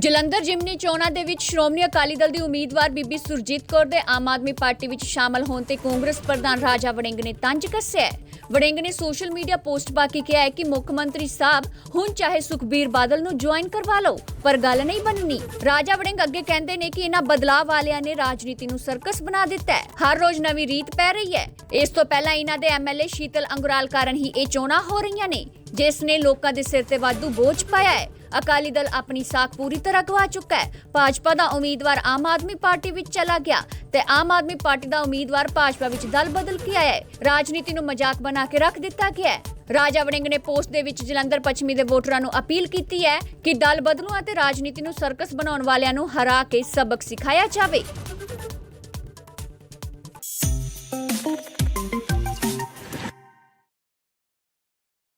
ਜਲੰਧਰ ਜਿਮਨੀ ਚੋਣਾਂ ਦੇ ਵਿੱਚ ਸ਼੍ਰੋਮਣੀ ਅਕਾਲੀ ਦਲ ਦੀ ਉਮੀਦਵਾਰ ਬੀਬੀ ਸੁਰਜੀਤ ਕੌਰ ਦੇ ਆਮ ਆਦਮੀ ਪਾਰਟੀ ਵਿੱਚ ਸ਼ਾਮਲ ਹੋਣ ਤੇ ਕਾਂਗਰਸ ਪ੍ਰਧਾਨ ਰਾਜਾ ਵੜਿੰਗ ਨੇ ਤੰਜ ਕੱਸਿਆ ਵੜਿੰਗ ਨੇ ਸੋਸ਼ਲ ਮੀਡੀਆ ਪੋਸਟ ਪਾ ਕੇ ਕਿਹਾ ਹੈ ਕਿ ਮੁੱਖ ਮੰਤਰੀ ਸਾਹਿਬ ਹੁਣ ਚਾਹੇ ਸੁਖਬੀਰ ਬਾਦਲ ਨੂੰ ਜੁਆਇਨ ਕਰਵਾ ਲਓ, ਪਰ ਗੱਲ ਨਹੀਂ ਬਣਨੀ। ਰਾਜਾ ਵੜਿੰਗ ਅੱਗੇ ਕਹਿੰਦੇ ਨੇ ਕਿ ਇਹਨਾਂ ਬਦਲਾਅ ਵਾਲਿਆਂ ਨੇ ਰਾਜਨੀਤੀ ਨੂੰ ਸਰਕਸ ਬਣਾ ਦਿੱਤਾ ਹੈ। ਹਰ ਰੋਜ਼ ਨਵੀਂ ਰੀਤ ਪੈ ਰਹੀ ਹੈ। ਇਸ ਤੋਂ ਪਹਿਲਾਂ ਇਹਨਾਂ ਦੇ ਐਮਐਲਏ ਸ਼ੀਤਲ ਅੰਗੁਰਾਲ ਕਾਰਨ ਹੀ ਇਹ ਚੋਣਾਂ ਹੋ ਰਹੀਆਂ ਨੇ। ਜਿਸ ਨੇ ਲੋਕਾਂ ਦੇ ਸਿਰ ਤੇ ਵਾਧੂ ਬੋਝ ਪਾਇਆ ਹੈ। ਅਕਾਲੀ ਦਲ ਆਪਣੀ ਸਾਖ ਪੂਰੀ ਤਰ੍ਹਾਂ ਗਵਾ ਚੁੱਕਾ ਹੈ। ਭਾਜਪਾ ਦਾ ਉਮੀਦਵਾਰ ਆਮ ਆਦਮੀ ਪਾਰਟੀ ਵਿੱਚ ਚਲਾ ਗਿਆ ਤੇ ਆਮ ਆਦਮੀ ਪਾਰਟੀ ਦਾ ਉਮੀਦਵਾਰ ਭਾਜਪਾ ਵਿੱਚ ਦਲ ਬਦਲ ਕੇ ਆਇਆ ਹੈ। ਰਾਜਨੀਤੀ ਨੂੰ ਮਜ਼ਾਕ ਬਣਾ ਕੇ ਰੱਖ ਦਿੱਤਾ ਗਿਆ ਹੈ। ਰਾਜਾ ਵੜਿੰਗ ਨੇ ਪੋਸਟ ਦੇ ਵਿੱਚ ਜਲੰਧਰ ਪੱਛਮੀ ਦੇ ਵੋਟਰਾਂ ਨੂੰ ਅਪੀਲ ਕੀਤੀ ਹੈ ਕਿ ਦਲ ਬਦਲੂ ਅਤੇ ਰਾਜਨੀਤੀ ਨੂੰ ਸਰਕਸ ਬਣਾਉਣ ਵਾਲਿਆਂ ਨੂੰ ਹਰਾ ਕੇ ਸਬਕ ਸਿਖਾਇਆ ਜਾਵੇ।